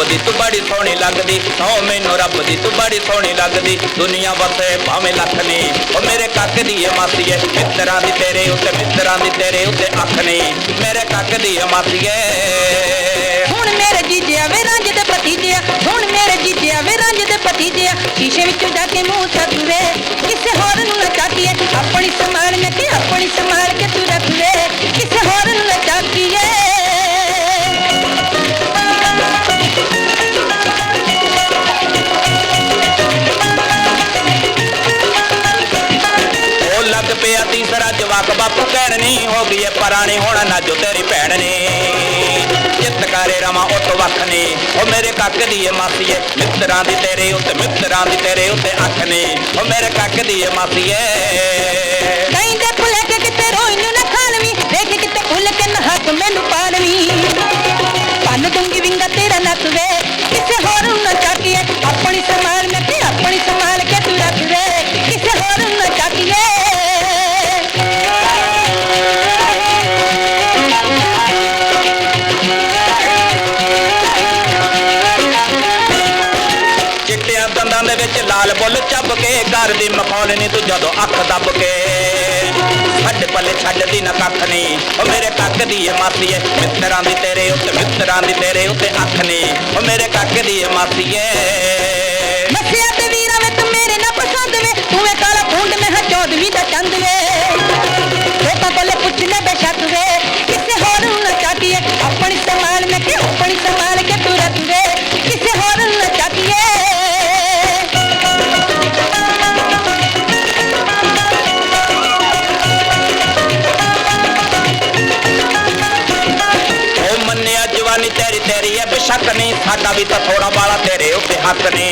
ਬੜੀ ਸੋਹਣੀ ਲੱਗਦੀ। ਸੋ ਮੈਨੂੰ ਰੱਬ ਦੀ ਤੂੰ ਬੜੀ ਸੋਹਣੀ ਲੱਗਦੀ। ਦੁਨੀਆ ਵਸੇ ਭਾਵੇਂ ਲੱਖ ਨੇ। ਉਹ ਮੇਰੇ ਕੱਕ ਦੀ ਏ ਮਾਸੀਏ ਮਿੱਤਰਾਂ ਦੀ ਤੇਰੇ ਉੱਤੇ, ਮਿੱਤਰਾਂ ਦੀ ਤੇਰੇ ਉੱਤੇ ਅੱਖ ਨੇ। ਮੇਰੇ ਕੱਕ ਦੀ ਏ ਮਾਸੀਏ ਹੁਣ ਮੇਰੇ ਜੀਜਿਆ ਵੇ ਰੰਜ ਦੇ ਭਤੀਜਿਆ ਹੁਣ ਮੇਰੇ ਜੀਜਿਆ ਵੇ ਰਾਂਝੇ ਦੇ ਭਤੀਜਿਆ ਸ਼ੀਸ਼ੇ ਵਿੱਚੋਂ ਜਾ ਕੇ ਮੂੰਹ ਸੱਦੂਵੇ ਕਿਸੇ ਹੋਰ ਨੂੰ ਨਾ ਚਾਕੀਏ ਆਪਣੀ ਸਮਾਨ ਮੈਂ ਕਿ ਆਪਣੀ ਸਮਾਨ ਤੀਸਰਾ ਬਾਪੂ ਕਹਿਣ ਨਹੀਂ ਹੋ ਗਈ ਏ ਪੁਰਾਣੀ, ਹੁਣ ਨਾ ਜੋ ਤੇਰੀ ਭੈਣ ਨੇ ਚਿੱਤ ਕਰੇ ਰਵਾਂ ਉਹ ਤੋਂ ਵੱਖ ਨੇ ਉਹ ਮੇਰੇ ਕੱਕ ਦੀ ਏ ਮਾਸੀਏ ਮਿੱਤਰਾਂ ਦੀ ਤੇਰੇ ਉੱਤੇ, ਮਿੱਤਰਾਂ ਦੀ ਤੇਰੇ ਉੱਤੇ ਅੱਖ ਨੇ। ਉਹ ਮੇਰੇ ਕੱਕ ਦੀ ਏ ਮਾਸੀਏ ਕਹਿੰਦੇ ਚਿੱਟਿਆਂ ਦੇ ਵਿੱਚ ਲਾਲ ਬੁੱਲ ਚੱਬ ਕੇ, ਘਰ ਦੀ ਮਖੌਲ ਨਹੀਂ ਤੂੰ ਜਦੋਂ ਅੱਖ ਦੱਬ ਕੇ। ਛੱਡ ਪੱਲੇ ਛੱਡਦੀ ਨਾ ਕੱਖ ਨਹੀਂ ਉਹ ਮੇਰੇ ਕੱਕ ਦੀ ਏ ਮਾਸੀਏ ਮਿੱਤਰਾਂ ਦੀ ਤੇਰੇ ਉੱਤੇ, ਮਿੱਤਰਾਂ ਦੀ ਤੇਰੇ ਉੱਤੇ ਅੱਖ ਨਹੀਂ ਉਹ ਮੇਰੇ ਕੱਕ ਦੀ ਏ ਮਾਸੀ ਮੱਸਿਆ ਜਵਾਨੀ ਤੇਰੀ ਤੇਰੀ ਐ ਬੇਸ਼ੱਕ ਨਹੀਂ, ਸਾਡਾ ਵੀ ਤਾਂ ਥੋੜਾ ਬਾਲਾ ਤੇਰੇ ਉੱਤੇ ਹੱਥ ਨੇ।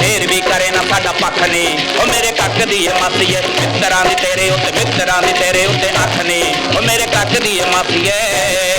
ਫੇਰ ਵੀ ਕਰੇ ਨਾ ਸਾਡਾ ਪੱਖ ਨਹੀਂ ਉਹ ਮੇਰੇ ਕੱਕ ਦੀ ਐ ਮਾਸੀਏ ਮਿੱਤਰਾਂ ਦੀ ਤੇਰੇ ਉੱਤੇ, ਮਿੱਤਰਾਂ ਦੀ ਤੇਰੇ ਉੱਤੇ ਅੱਖ ਨੇ। ਉਹ ਮੇਰੇ ਕੱਕ ਦੀ ਐ ਮਾਸੀਏ